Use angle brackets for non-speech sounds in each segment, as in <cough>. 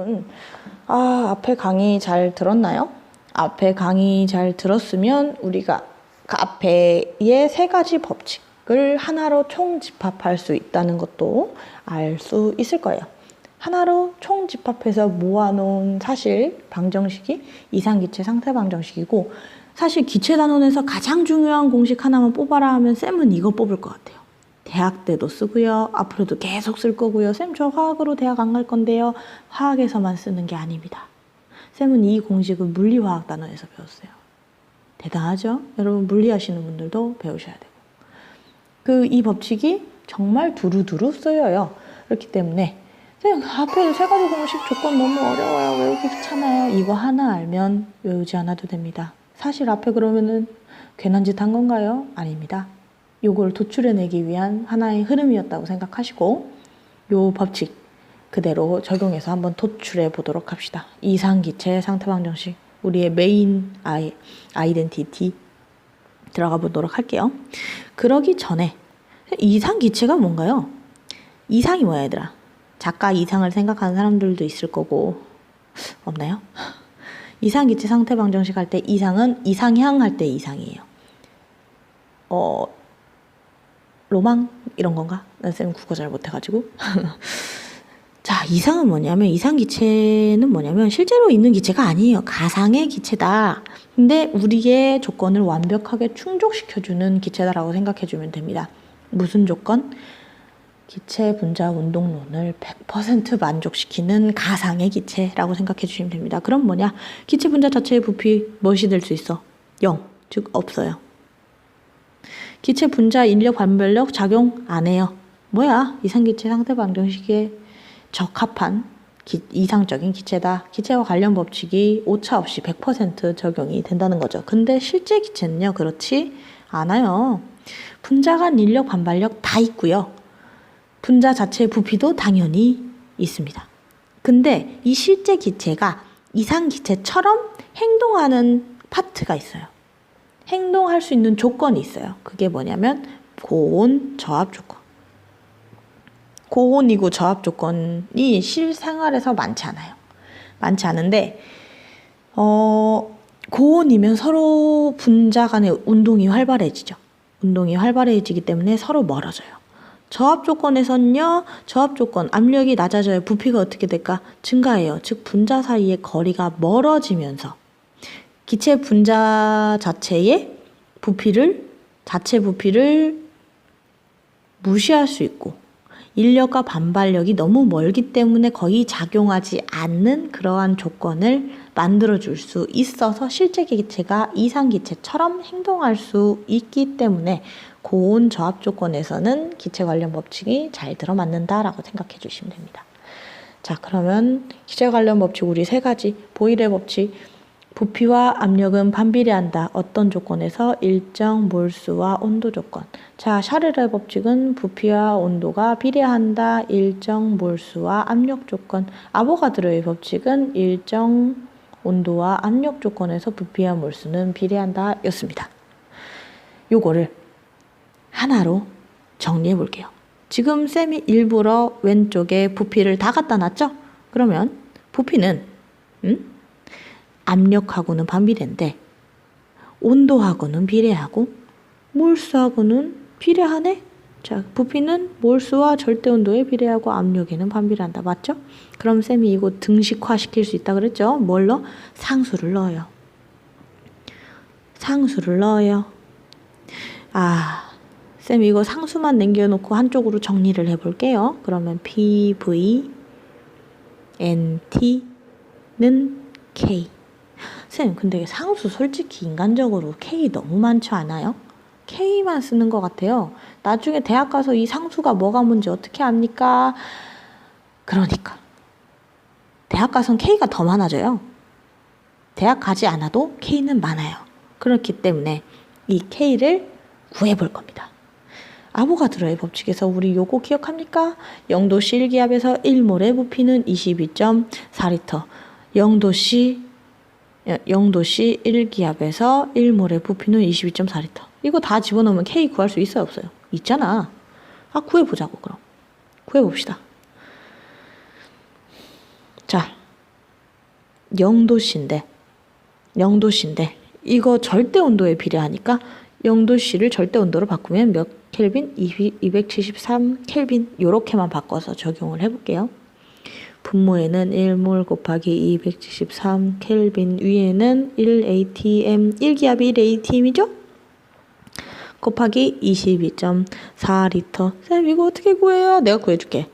여러분, 아, 앞에 강의 잘 들었나요? 앞에 강의 잘 들었으면 우리가 그 앞에의 세 가지 법칙을 하나로 총집합할 수 있다는 것도 알 수 있을 거예요. 하나로 총집합해서 모아놓은 사실 방정식이 이상기체 상태 방정식이고 사실 기체 단원에서 가장 중요한 공식 하나만 뽑아라 하면 쌤은 이거 뽑을 것 같아요. 대학 때도 쓰고요. 앞으로도 계속 쓸 거고요. 쌤 저 화학으로 대학 안 갈 건데요. 화학에서만 쓰는 게 아닙니다. 쌤은 이 공식을 물리화학 단원에서 배웠어요. 대단하죠? 여러분 물리하시는 분들도 배우셔야 되고. 그 이 법칙이 정말 두루두루 쓰여요. 그렇기 때문에 쌤 앞에 세 가지 공식 조건 너무 어려워요. 외우기 귀찮아요. 이거 하나 알면 외우지 않아도 됩니다. 사실 앞에 그러면은 괜한 짓 한 건가요? 아닙니다. 요걸 도출해내기 위한 하나의 흐름이었다고 생각하시고 요 법칙 그대로 적용해서 한번 도출해 보도록 합시다. 이상기체 상태방정식 우리의 메인 아이, 아이덴티티 들어가 보도록 할게요. 그러기 전에 이상기체가 뭔가요? 이상이 뭐야 얘들아? 작가 이상을 생각하는 사람들도 있을 거고 없나요? 이상기체 상태 방정식 할 때 이상은 이상향 할 때 이상이에요. 어 로망 이런 건가? 쌤 국어 잘 못해가지고. <laughs> 자 이상은 뭐냐면 이상 기체는 뭐냐면 실제로 있는 기체가 아니에요. 가상의 기체다. 근데 우리의 조건을 완벽하게 충족시켜주는 기체다라고 생각해주면 됩니다. 무슨 조건? 기체 분자 운동론을 100% 만족시키는 가상의 기체라고 생각해 주시면 됩니다. 그럼 뭐냐? 기체 분자 자체의 부피 무엇이 될 수 있어? 0. 즉 없어요. 기체 분자 인력 반별력 작용 안 해요. 뭐야? 이상기체 상태 방정식에 적합한 기, 이상적인 기체다. 기체와 관련 법칙이 오차 없이 100% 적용이 된다는 거죠. 근데 실제 기체는요, 그렇지 않아요. 분자 간 인력 반발력 다 있고요. 분자 자체의 부피도 당연히 있습니다. 근데 이 실제 기체가 이상 기체처럼 행동하는 파트가 있어요. 행동할 수 있는 조건이 있어요. 그게 뭐냐면 고온 저압 조건. 고온이고 저압 조건이 실생활에서 많지 않아요. 많지 않은데 어, 고온이면 서로 분자 간의 운동이 활발해지죠. 운동이 활발해지기 때문에 서로 멀어져요. 저압 조건에서는요, 저압 조건, 압력이 낮아져요. 부피가 어떻게 될까? 증가해요. 즉, 분자 사이의 거리가 멀어지면서 기체 분자 자체의 부피를, 자체 부피를 무시할 수 있고, 인력과 반발력이 너무 멀기 때문에 거의 작용하지 않는 그러한 조건을 만들어 줄 수 있어서 실제 기체가 이상 기체처럼 행동할 수 있기 때문에 고온 저압 조건에서는 기체 관련 법칙이 잘 들어맞는다라고 생각해 주시면 됩니다. 자, 그러면 기체 관련 법칙 우리 세 가지 보일의 법칙 부피와 압력은 반비례한다. 어떤 조건에서 일정 몰수와 온도 조건. 자, 샤르르의 법칙은 부피와 온도가 비례한다. 일정 몰수와 압력 조건. 아보가드로의 법칙은 일정 온도와 압력 조건에서 부피와 몰수는 비례한다. 였습니다. 요거를 하나로 정리해 볼게요. 지금 쌤이 일부러 왼쪽에 부피를 다 갖다 놨죠? 그러면 부피는 음? 압력하고는 반비례인데 온도하고는 비례하고 몰수하고는 비례하네? 자, 부피는 몰수와 절대 온도에 비례하고 압력에는 반비례한다. 맞죠? 그럼 쌤이 이거 등식화 시킬 수 있다 그랬죠? 뭘로? 상수를 넣어요. 상수를 넣어요. 아, 쌤 이거 상수만 남겨놓고 한쪽으로 정리를 해볼게요. 그러면 PV NT는 K. 쌤, 근데 상수 솔직히 인간적으로 K 너무 많지 않아요? K만 쓰는 것 같아요. 나중에 대학 가서 이 상수가 뭐가 뭔지 어떻게 압니까? 그러니까. 대학 가선 K가 더 많아져요. 대학 가지 않아도 K는 많아요. 그렇기 때문에 이 K를 구해볼 겁니다. 아보가드로의 법칙에서 우리 요거 기억합니까? 0도씨 1기압에서 1몰의 부피는 22.4리터. 0도씨 0도씨 1기압에서 1몰의 부피는 22.4리터. 이거 다 집어넣으면 K 구할 수 있어요, 없어요? 있잖아. 아, 구해보자고, 그럼. 구해봅시다. 자, 0도씨인데 0도씨인데 이거 절대 온도에 비례하니까 0도씨를 절대 온도로 바꾸면 몇 켈빈? 273 켈빈 요렇게만 바꿔서 적용을 해볼게요. 분모에는 1몰 곱하기 273 켈빈 위에는 1atm 1기압이 1atm이죠? 곱하기 22.4 리터 쌤 이거 어떻게 구해요? 내가 구해줄게.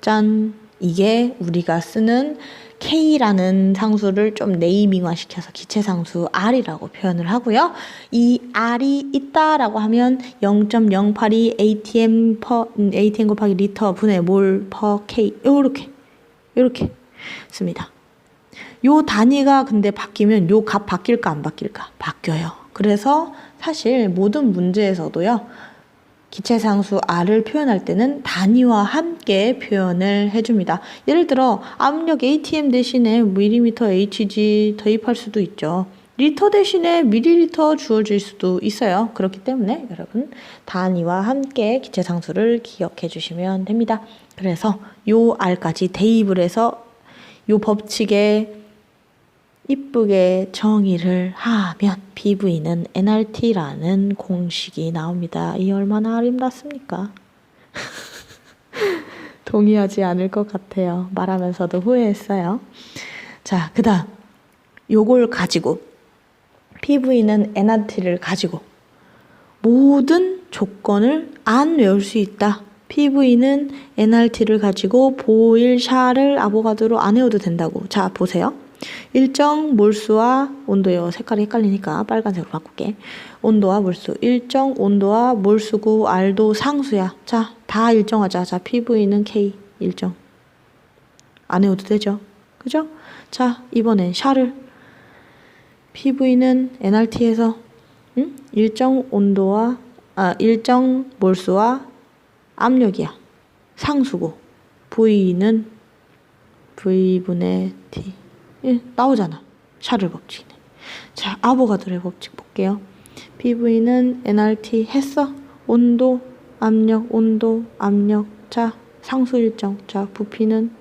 짠! 이게 우리가 쓰는 K라는 상수를 좀 네이밍화 시켜서 기체 상수 R이라고 표현을 하고요. 이 R이 있다라고 하면 0.082 ATM per, 음, ATM 곱하기 리터 분의 몰 per K 요렇게 요렇게 씁니다. 요 단위가 근데 바뀌면 요 값 바뀔까 안 바뀔까? 바뀌어요. 그래서 사실 모든 문제에서도요. 기체 상수 R을 표현할 때는 단위와 함께 표현을 해줍니다. 예를 들어 압력 ATM 대신에 밀리미터 HG 대입할 수도 있죠. 리터 대신에 밀리리터 주어질 수도 있어요. 그렇기 때문에 여러분 단위와 함께 기체 상수를 기억해 주시면 됩니다. 그래서 요 R까지 대입을 해서 요 법칙에 이쁘게 정의를 하면 PV는 nRT라는 공식이 나옵니다. 이 얼마나 아름답습니까? <laughs> 동의하지 않을 것 같아요. 말하면서도 후회했어요. 자, 그 다음. 요걸 가지고, PV는 nRT를 가지고, 모든 조건을 안 외울 수 있다. PV는 nRT를 가지고 보일 샤를 아보가드로 안 외워도 된다고. 자, 보세요. 일정 몰수와 온도요. 색깔이 헷갈리니까 빨간색으로 바꿀게. 온도와 몰수. 일정 온도와 몰수구 R도 상수야. 자, 다 일정하자. 자, PV는 K 일정. 안 해도 되죠? 그죠? 자, 이번엔 샤를. PV는 nRT에서 응? 일정 온도와 아, 일정 몰수와 압력이야. 상수고. V는 V분의 T. 예, 나오잖아. 샤를 법칙이네. 자, 아보가드로의 법칙 볼게요. PV는 nRT 했어. 온도, 압력, 온도, 압력. 자, 상수 일정. 자, 부피는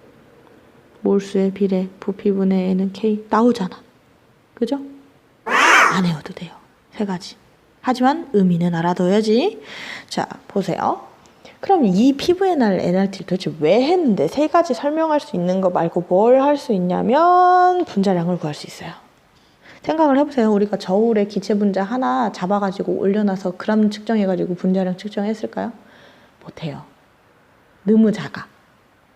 몰수의 비례. 부피분의 n은 K. 나오잖아. 그죠? 안 외워도 돼요. 세 가지. 하지만 의미는 알아둬야지. 자, 보세요. 그럼 이 피부에날 NRT를 도대체 왜 했는데 세 가지 설명할 수 있는 거 말고 뭘 할 수 있냐면 분자량을 구할 수 있어요. 생각을 해보세요. 우리가 저울에 기체 분자 하나 잡아가지고 올려놔서 그람 측정해가지고 분자량 측정했을까요? 못해요. 너무 작아.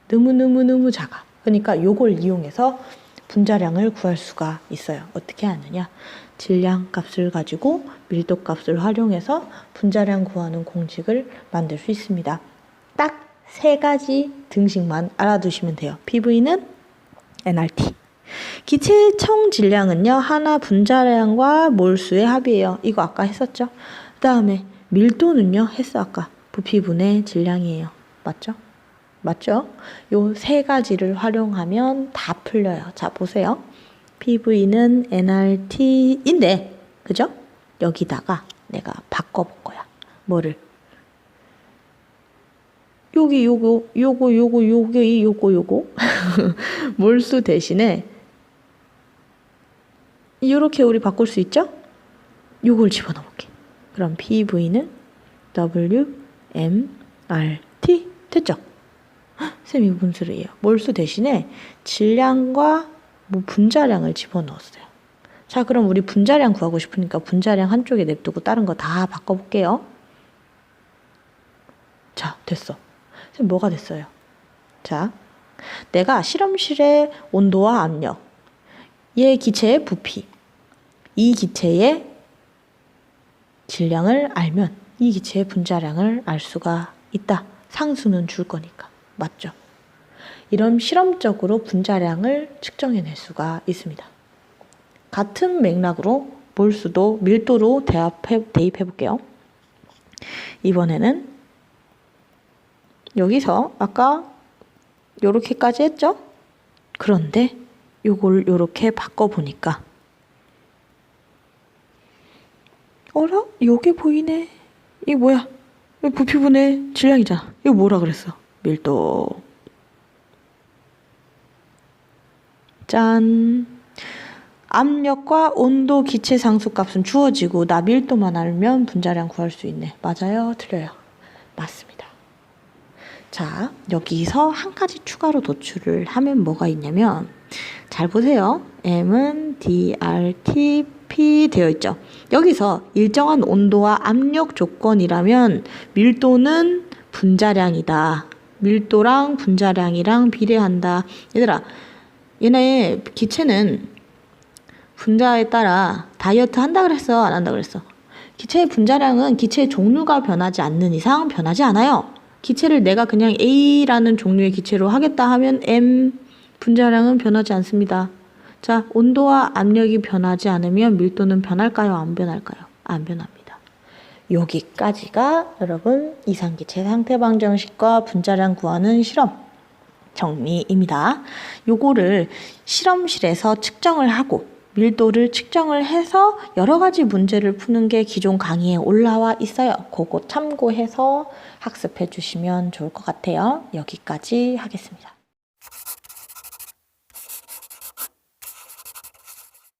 너무 너무 너무 작아. 그러니까 요걸 이용해서 분자량을 구할 수가 있어요. 어떻게 하느냐? 질량 값을 가지고 밀도 값을 활용해서 분자량 구하는 공식을 만들 수 있습니다. 딱 세 가지 등식만 알아두시면 돼요. PV는 nRT. 기체의 총 질량은요, 하나 분자량과 몰수의 합이에요. 이거 아까 했었죠? 그 다음에 밀도는요, 했어, 아까. 부피분의 질량이에요. 맞죠? 맞죠? 요 세 가지를 활용하면 다 풀려요. 자, 보세요. PV는 nRT인데, 그죠? 여기다가 내가 바꿔볼 거야. 뭐를? 여기 요거, 요거, 요거, 요게, 요거, 요거. <laughs> 몰수 대신에 이렇게 우리 바꿀 수 있죠? 요걸 집어넣을게. 그럼 PV는 W, M, R, T. 됐죠? 쌤, 이거 무슨 소리예요? 몰수 대신에 질량과 뭐 분자량을 집어넣었어요. 자, 그럼 우리 분자량 구하고 싶으니까 분자량 한쪽에 냅두고 다른 거 다 바꿔볼게요. 자, 됐어. 쌤, 뭐가 됐어요? 자, 내가 실험실의 온도와 압력, 얘 기체의 부피, 이 기체의 질량을 알면 이 기체의 분자량을 알 수가 있다. 상수는 줄 거니까. 맞죠? 이런 실험적으로 분자량을 측정해낼 수가 있습니다. 같은 맥락으로 몰수도 밀도로 대합해, 대입해 볼게요. 이번에는 여기서 아까 요렇게까지 했죠? 그런데 요걸 요렇게 바꿔보니까 어라? 요게 보이네. 이게 뭐야? 부피분의 질량이잖아. 이거 뭐라 그랬어? 밀도. 짠. 압력과 온도, 기체 상수값은 주어지고 나 밀도만 알면 분자량 구할 수 있네. 맞아요? 틀려요? 맞습니다. 자, 여기서 한 가지 추가로 도출을 하면 뭐가 있냐면 잘 보세요. M은 DRTP 되어 있죠. 여기서 일정한 온도와 압력 조건이라면 밀도는 분자량이다. 밀도랑 분자량이랑 비례한다. 얘들아, 얘네 기체는 분자에 따라 다이어트 한다 그랬어? 안 한다 그랬어? 기체의 분자량은 기체의 종류가 변하지 않는 이상 변하지 않아요. 기체를 내가 그냥 A라는 종류의 기체로 하겠다 하면 M 분자량은 변하지 않습니다. 자, 온도와 압력이 변하지 않으면 밀도는 변할까요? 안 변할까요? 안 변합니다. 여기까지가 여러분 이상기체 상태 방정식과 분자량 구하는 실험 정리입니다. 요거를 실험실에서 측정을 하고 밀도를 측정을 해서 여러 가지 문제를 푸는 게 기존 강의에 올라와 있어요. 그거 참고해서 학습해 주시면 좋을 것 같아요. 여기까지 하겠습니다.